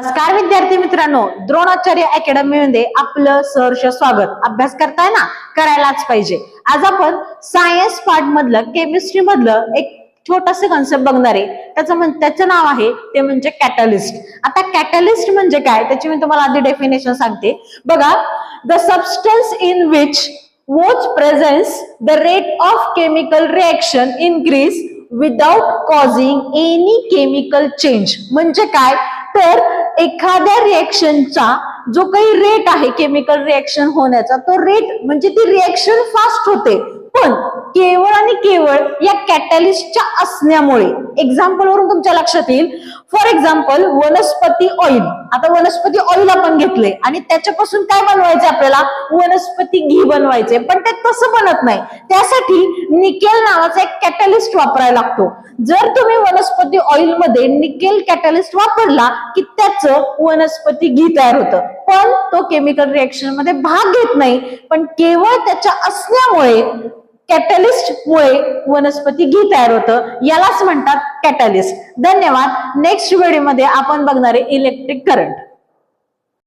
नमस्कार विद्यार्थी मित्रांनो द्रोणाचार्य अकॅडमी मध्ये आपलं सहर्ष स्वागत. अभ्यास करताय ना? करायलाच पाहिजे. आज आपण सायन्स पार्ट मधलं केमिस्ट्री मधलं एक छोटस कन्सेप्ट बघणार आहे. त्याचं म्हण त्याचं नाव आहे ते म्हणजे कॅटलिस्ट आता कॅटलिस्ट म्हणजे काय? त्याची मी तुम्हाला आधी डेफिनेशन सांगते. बघा the substance in which whose presence the rate of chemical reaction increase without causing any chemical change म्हणजे काय? तर एखाद्या रिएक्शनचा जो काही रेट आहे केमिकल रिएक्शन होण्याचा तो रेट म्हणजे ती रिएक्शन फास्ट होते. पण केवळ आणि केवळ या कॅटलिस्टच्या असण्यामुळे. एक्झाम्पल वरून तुमच्या लक्षात येईल. फॉर एक्झाम्पल वनस्पती ऑइल आता वनस्पती ऑइल आपण घेतले. आणि त्याच्यापासून काय बनवायचे आपल्याला? वनस्पती घी बनवायचे. पण ते तसं बनत नाही. त्यासाठी निकेल नावाचा एक कॅटलिस्ट वापरायला लागतो. जर तुम्ही वनस्पती ऑइलमध्ये निकेल कॅटलिस्ट वापरला की त्याचं वनस्पती घी तयार होतं. पण तो केमिकल रिएक्शनमध्ये भाग घेत नाही. पण केवळ त्याच्या असण्यामुळे कॅटलिस्ट मुळे वनस्पती घी तयार होतं. यालाच म्हणतात कॅटलिस्ट धन्यवाद. नेक्स्ट व्हिडिओमध्ये आपण बघणारे इलेक्ट्रिक करंट